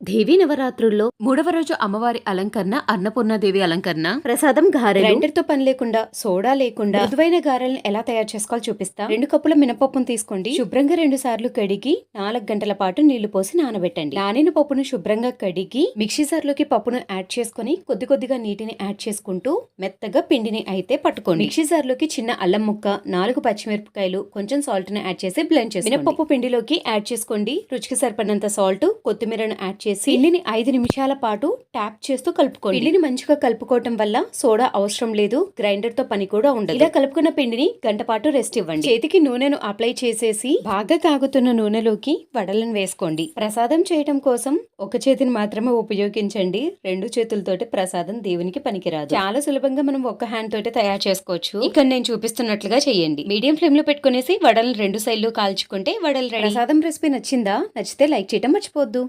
దేవి నవరాత్రుల్లో మూడవ రోజు అమ్మవారి అలంకరణ అన్నపూర్ణాదేవి అలంకరణ. ప్రసాదం గారెలు. గ్రైండర్తో పని లేకుండా సోడా లేకుండా మృదువైన గారెలను ఎలా తయారు చేసుకోవాలో చూపిస్తా. రెండు కప్పుల మినపప్పును తీసుకోండి. శుభ్రంగా రెండు సార్లు కడిగి నాలుగు గంటల పాటు నీళ్ళు పోసి నానబెట్టండి. నానిన పప్పును శుభ్రంగా కడిగి మిక్సీ జార్లోకి పప్పును యాడ్ చేసుకొని కొద్ది కొద్దిగా నీటిని యాడ్ చేసుకుంటూ మెత్తగా పిండిని అయితే పట్టుకోండి. మిక్సీ జార్లోకి చిన్న అల్లం ముక్క నాలుగు పచ్చిమిరపకాయలు కొంచెం సాల్ట్ని యాడ్ చేసి బ్లెండ్ చేసి మినపప్పు పిండిలోకి యాడ్ చేసుకోండి. రుచికి సరిపడినంత సాల్ట్ కొత్తిమీరను యాడ్ చేసి పిండిని ఐదు నిమిషాల పాటు ట్యాప్ చేస్తూ కలుపుకోండి. పిండిని మంచిగా కలుపుకోవటం వల్ల సోడా అవసరం లేదు గ్రైండర్తో పని కూడా ఉండదు. ఇలా కలుపుకున్న పిండిని గంట పాటు రెస్ట్ ఇవ్వండి. చేతికి నూనెను అప్లై చేసేసి బాగా కాగుతున్న నూనెలోకి వడలను వేసుకోండి. ప్రసాదం చేయటం కోసం ఒక చేతిని మాత్రమే ఉపయోగించండి. రెండు చేతులతోటి ప్రసాదం దేవునికి పనికిరాదు. చాలా సులభంగా మనం ఒక్క హ్యాండ్ తోటి తయారు చేసుకోవచ్చు. ఇక్కడ నేను చూపిస్తున్నట్లుగా చేయండి. మీడియం ఫ్లేమ్లో పెట్టుకునేసి వడలను రెండు సైడ్లు కాల్చుకుంటే వడలు. ప్రసాదం రెసిపీ నచ్చిందా? నచ్చితే లైక్ చేయటం మర్చిపోద్దు